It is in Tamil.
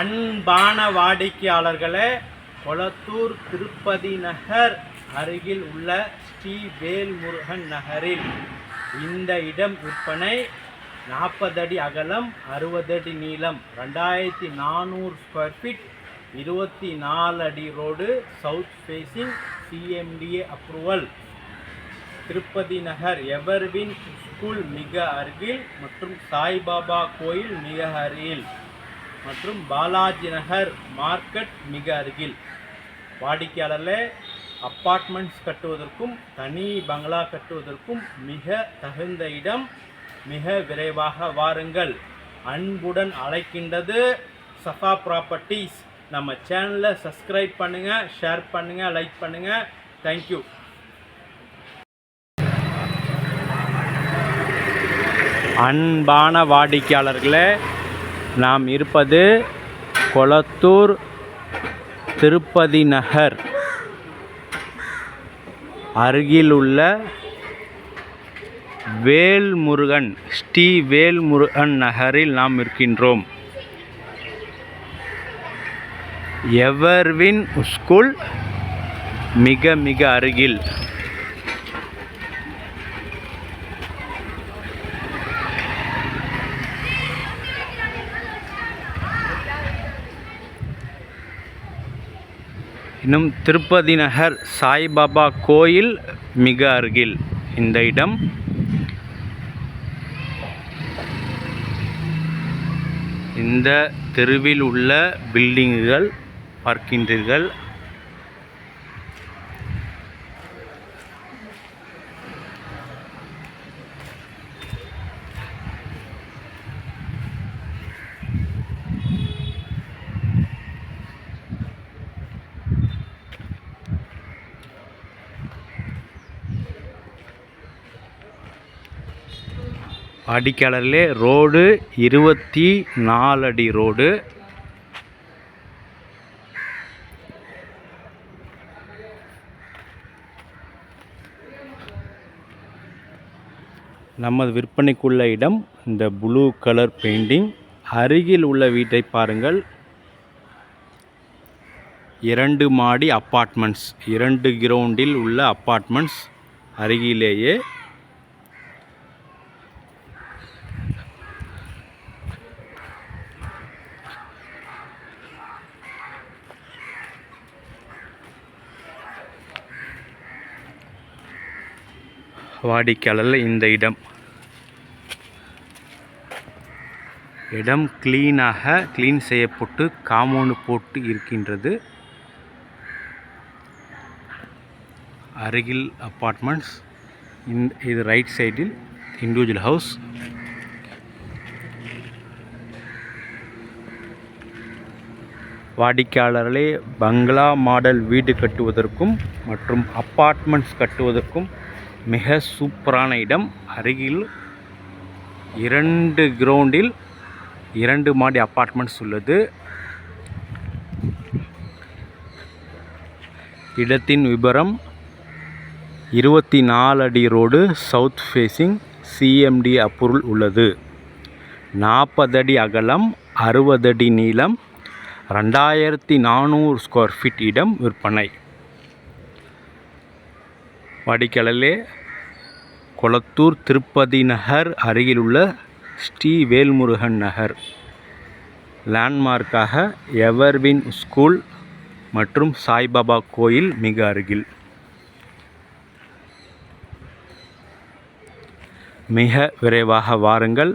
அன்பான வாடிக்கையாளர்களே கொளத்தூர் திருப்பதி நகர் அருகில் உள்ள ஸ்ரீ வேல்முருகன் நகரில் இந்த இடம் விற்பனை நாற்பது அடி அகலம் அறுபது அடி நீளம் ரெண்டாயிரத்தி நானூறு ஸ்கொயர் ஃபீட் இருபத்தி நாலு அடி road south facing CMDA approval Tirupati Nagar Everwin school மிக அருகில் மற்றும் சாய்பாபா கோயில் மிக அருகில். மற்றும் பாலாஜி நகர் மார்க்கெட் மிக அருகில். வாடிக்கையாளர்களே அப்பார்ட்மெண்ட்ஸ் கட்டுவதற்கும் தனி பங்களா கட்டுவதற்கும் மிக தகுந்த இடம். மிக விரைவாக வாருங்கள். அன்புடன் அழைக்கின்றது சஃபா ப்ராப்பர்ட்டிஸ் நம்ம சேனலை சப்ஸ்கிரைப் பண்ணுங்கள் ஷேர் பண்ணுங்கள் லைக் பண்ணுங்கள் தேங்க்யூ அன்பான வாடிக்கையாளர்களே நாம் இருப்பது கொளத்தூர் திருப்பதி நகர் அருகிலுள்ள வேல்முருகன் ஸ்ரீ வேல்முருகன் நகரில் நாம் இருக்கின்றோம். எவர்வின் ஸ்கூல் மிக மிக அருகில். இன்னும் திருப்பதி நகர் சாய்பாபா கோயில் மிக அருகில். இந்த இடம் இந்த தெருவில் உள்ள பில்டிங்குகள் பார்க்கின்றீர்கள். வாடிக்கையாளர்களே ரோடு இருபத்தி நாலு அடி ரோடு. நமது விற்பனைக்குள்ள இடம் இந்த ப்ளூ கலர் பெயிண்டிங். அருகில் உள்ள வீட்டை பாருங்கள். இரண்டு மாடி அப்பார்ட்மெண்ட்ஸ் இரண்டு கிரவுண்டில் உள்ள அப்பார்ட்மெண்ட்ஸ் அருகிலேயே. வாடிக்கையாளர் இந்த இடம். இடம் க்ளீனாக க்ளீன் செய்யப்பட்டு காமௌண்டு போட்டு இருக்கின்றது. அருகில் அப்பார்ட்மெண்ட்ஸ் இன் இது ரைட் சைடில் இண்டிவிஜுவல் ஹவுஸ் வாடிக்கையாளர்களே பங்களா மாடல் வீடு கட்டுவதற்கும் மற்றும் அப்பார்ட்மெண்ட்ஸ் கட்டுவதற்கும் மிக சூப்பரான இடம். அருகில் இரண்டு கிரவுண்டில் இரண்டு மாடி அப்பார்ட்மெண்ட்ஸ் உள்ளது. இடத்தின் விபரம் இருபத்தி நாலு அடி road south facing CMD approval உள்ளது. நாற்பது அடி அகலம் அறுபது அடி நீளம் ரெண்டாயிரத்தி நானூறு ஸ்கொயர் ஃபீட் இடம் விற்பனை. வாடிக்கையாளர்களே கொளத்தூர் திருப்பதி நகர் அருகிலுள்ள ஸ்ரீ வேல்முருகன் நகர். லேண்ட்மார்க்காக எவர்வின் ஸ்கூல் மற்றும் சாய்பாபா கோயில் மிக அருகில். மிக விரைவாக வாருங்கள்.